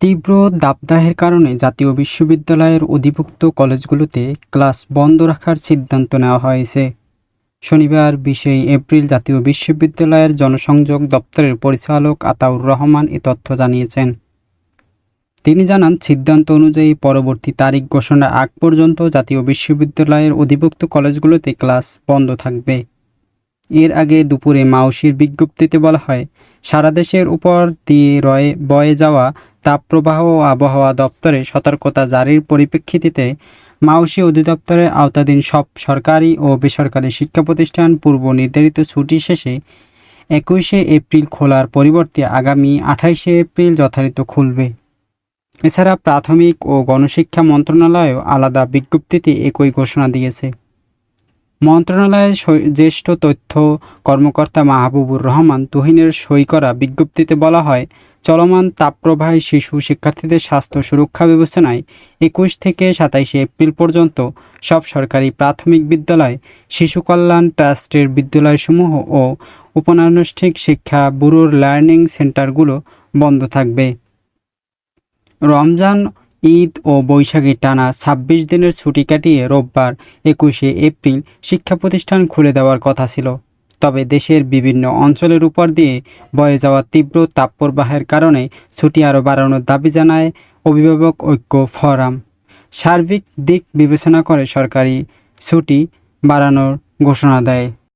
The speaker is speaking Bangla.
তীব্র দাবদাহের কারণে জাতীয় বিশ্ববিদ্যালয়ের অধিভুক্ত কলেজগুলোতে ক্লাস বন্ধ রাখার সিদ্ধান্ত নেওয়া হয়েছে। শনিবার বিশে এপ্রিল জাতীয় বিশ্ববিদ্যালয়ের জনসংযোগ দপ্তরের পরিচালক আতাউর রহমান এ তথ্য জানিয়েছেন। তিনি জানান, সিদ্ধান্ত অনুযায়ী পরবর্তী তারিখ ঘোষণার আগ পর্যন্ত জাতীয় বিশ্ববিদ্যালয়ের অধিভুক্ত কলেজগুলোতে ক্লাস বন্ধ থাকবে। এর আগে দুপুরে মাউসির বিজ্ঞপ্তিতে বলা হয়, সারা দেশের উপর দিয়ে রয়ে, বয়ে যাওয়া তাপপ্রবাহ ও আবহাওয়া দপ্তরের সতর্কতা জারির পরিপ্রেক্ষিতে মাউসি অধিদপ্তরের আওতাধীন সব সরকারি ও বেসরকারি শিক্ষা প্রতিষ্ঠান পূর্ব নির্ধারিত ছুটি শেষে একুশে এপ্রিল খোলার পরিবর্তে আগামী আঠাইশে এপ্রিল যথারীতি খুলবে। এছাড়া প্রাথমিক ও গণশিক্ষা মন্ত্রণালয়ও আলাদা বিজ্ঞপ্তিতে একই ঘোষণা দিয়েছে। মন্ত্রণালয়ের জ্যেষ্ঠ তথ্য কর্মকর্তা মাহবুবুর রহমান তুহিনের সই করা বিজ্ঞপ্তিতে বলা হয়, চলমান তাপপ্রবাহে শিশু শিক্ষার্থীদের স্বাস্থ্য সুরক্ষা বিবেচনায় একুশ থেকে সাতাইশে এপ্রিল পর্যন্ত সব সরকারি প্রাথমিক বিদ্যালয়, শিশু কল্যাণ ট্রাস্টের বিদ্যালয়সমূহ ও উপনানুষ্ঠানিক শিক্ষা ব্যুরোর লার্নিং সেন্টারগুলো বন্ধ থাকবে। রমজান ঈদ ও বৈশাখী টানা ছাব্বিশ দিনের ছুটি কাটিয়ে রোববার একুশে এপ্রিল শিক্ষা প্রতিষ্ঠান খুলে দেওয়ার কথা ছিল। তবে দেশের বিভিন্ন অঞ্চলের উপর দিয়ে বয়ে যাওয়া তীব্র তাপপ্রবাহের কারণে ছুটি আরও বাড়ানোর দাবি জানায় অভিভাবক ঐক্য ফোরাম। সার্বিক দিক বিবেচনা করে সরকারি ছুটি বাড়ানোর ঘোষণা দেয়।